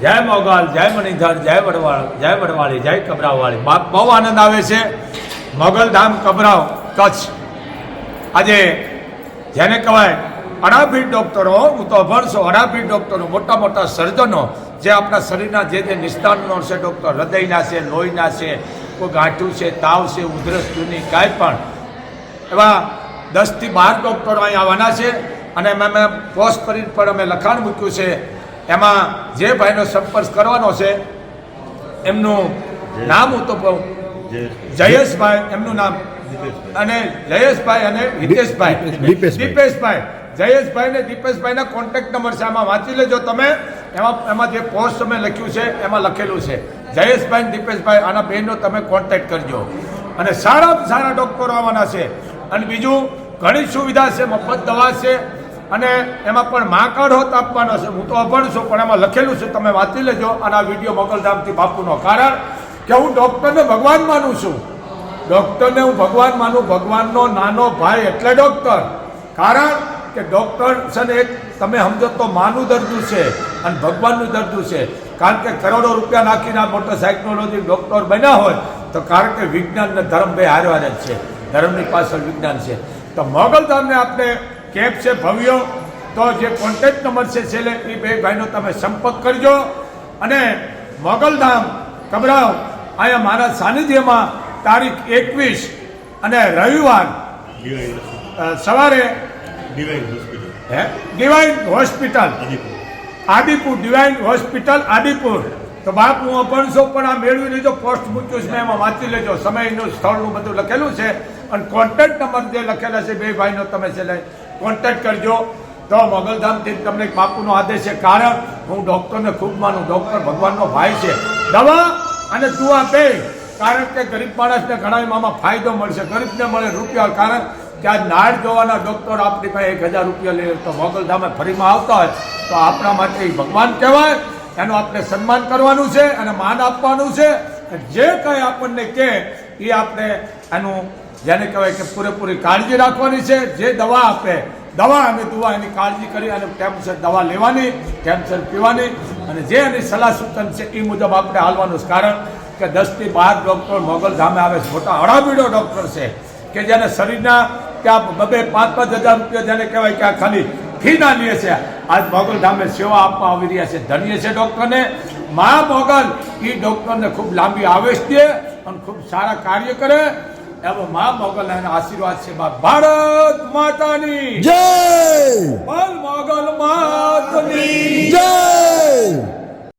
જય મોગલ, જય મણિધર, જય વડવાળ, જય વડવાળી, જય કબરાવાળી. બહુ આનંદ આવે છે. મોગલધામ કબરાવ, કચ્છ. આજે જેને કહેવાય અડાફી ડૉક્ટરો, હું તો ભણશો અડાફી ડૉક્ટરો, મોટા મોટા સર્જનો, જે આપણા શરીરના જે જે નિષ્ણાતનો છે, ડૉક્ટર, હૃદયના છે, લોહીના છે, કોઈ ગાંઠું છે, તાવ છે ઉધરસ જૂની કાંઈ પણ. એવા દસથી બાર ડૉક્ટરો અહીં આવવાના છે. અને એમાં મેં પોસ્ટ કરી પણ અમે લખાણ મૂક્યું છે. એમાં જે ભાઈનો સંપર્ક કરવાનો છે એમનું નામ હું તો કહું. જયેશભાઈ. એમનું નામ. અને જયેશભાઈ અને હિતેશભાઈ. દીપેશભાઈ. દીપેશભાઈ. જયેશભાઈ ને દીપેશભાઈના કોન્ટેક્ટ નંબર છે આમાં વાંચી લેજો તમે. એમાં એમાં જે પોસ્ટ મેં લખ્યું છે એમાં લખેલું છે. જયેશભાઈ ને દીપેશભાઈ આના બહેનનો તમે કોન્ટેક્ટ કરજો. અને સારા સારા ડૉક્ટરો આવવાના છે. અને બીજું ઘણી સુવિધા છે મફત દવા છે. અને એમાં પણ મા કાર્ડ હોત આપવાનો છે. હું તો અભણ છું, પણ એમાં લખેલું છે. તમે વાંચી લેજો. અને આ વીડિયો મોગલધામથી બાપુનો કારણ કે હું ડૉક્ટરને ભગવાન માનું છું. ડૉક્ટરને હું ભગવાન માનું. ભગવાનનો નાનો ભાઈ એટલે ડૉક્ટર. કારણ કે ડૉક્ટર છે ને એક, તમે સમજો તો માનું દર્દું છે અને ભગવાનનું દર્દું છે. કારણ કે કરોડો રૂપિયા નાખીને આ મોટર સાયકોલોજી ડૉક્ટર બન્યા હોય, તો કારણ કે વિજ્ઞાન ને ધર્મ બે હારે હારે જ છે. ધર્મની પાછળ વિજ્ઞાન છે. તો મોગલધામને આપણે કેમ્પ છે ભવ્યો. તો જે કોન્ટેક્ટ નંબર છે છેલ્લે એ બે ભાઈનો તમે સંપર્ક કરજો. અને મોગલધામ કબરાવ અહીંયા મારા સાનિધ્યમાં તારીખ એકવીસ અને રવિવાર સવારે હે? Divine hospital Adipur. Divine hospital Adipur. તો બાપ હું અભણશો પણ આ મેળવી લેજો પોસ્ટ મૂક્યું છે એમાં વાંચી લેજો. સમયનું સ્થળનું બધું લખેલું છે. અને કોન્ટેક્ટ નંબર જે લખેલા છે બે ભાઈનો તમે છેલ્લે કોન્ટેક્ટ કરજો. તો મોગલધામથી તમને બાપુનો આદેશ છે. કારણ હું ડૉક્ટરને ખૂબ માનું. ડૉક્ટર ભગવાનનો ભાઈ છે. દવા અને તું બે કારણ કે ગરીબ માણસને ઘણા એમાં ફાયદો મળશે. ગરીબને મળે રૂપિયા. કારણ કે આ નાડ જોવાના ડૉક્ટર આપણી પાસે એક હજાર રૂપિયા લે. તો મોગલધામે ફરીમાં આવતા હોય. તો આપણા માટે એ ભગવાન કહેવાય. એનું આપણે સન્માન કરવાનું છે અને માન આપવાનું છે. જે કંઈ આપણને કહે એ આપણે એનું જેને કહેવાય કે પૂરેપૂરી કાળજી રાખવાની છે, જે દવા આપે, દવા અને દુવા એની કાળજી કરી અને ટાઈમસર દવા લેવાની ટાઈમસર પીવાની, અને જે એની સલાહ સૂચન છે એ મુજબ આપણે હાલવાનું કારણ કે દસથી બાર ડૉક્ટર મોગલધામે આવે છે. મોટા અડાબીડો ડૉક્ટર છે, કે જેને શરીરના આ બબે પાંચ પાંચ હજાર રૂપિયા જેને કહેવાય કે આ ખાલી ફી ના લે છે. આજ મોગલધામે સેવા આપવા આવી રહ્યા છે. ધન્ય છે ડૉક્ટરને. મા મોગલ એ ડૉક્ટરને ખૂબ લાંબી આવેશ દે. અને ખૂબ સારા કાર્ય કરે એવો મા મોગલ એના આશીર્વાદ છે બા ભારત માતાની. જય